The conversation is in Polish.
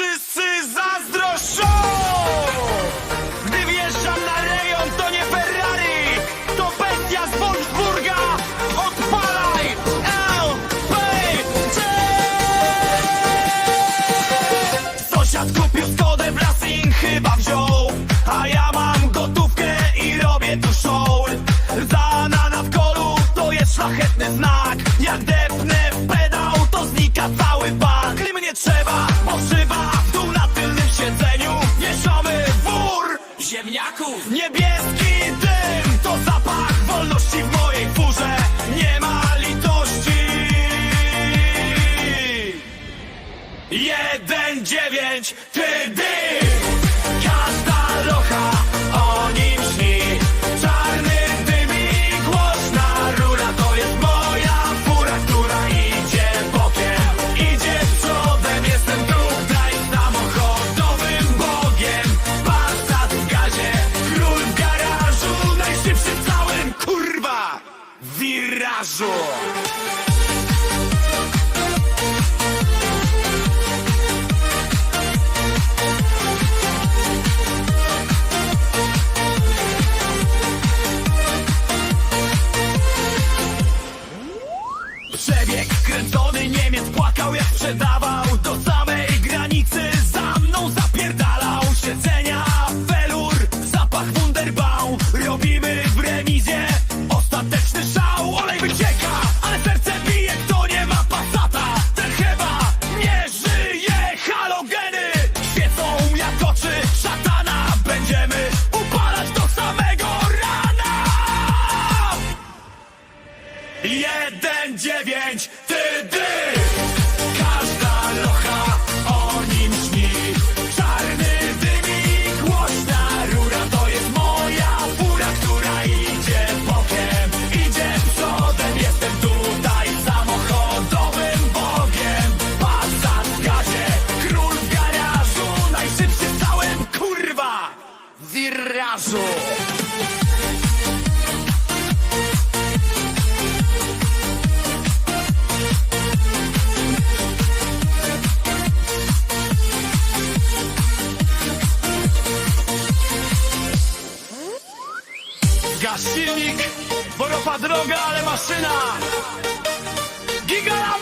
Wszyscy za! Ziemniaków Niebieski dym to zapach wolności w mojej furze. Nie ma litości. Jeden dziewięć, ty dy wirażu Przebieg kręcony Niemiec płakał jak sprzedawał Jeden dziewięć, ty Każda locha o nim śni. Czarny dym i głośna rura. To jest moja fura, która idzie bokiem. Idzie przodem, jestem tutaj samochodowym bogiem. Passat w gazie, król w garażu. Najszybszy w całym, kurwa, wirażu Gaz silnik, bo ropa droga, ale maszyna Gigalabę!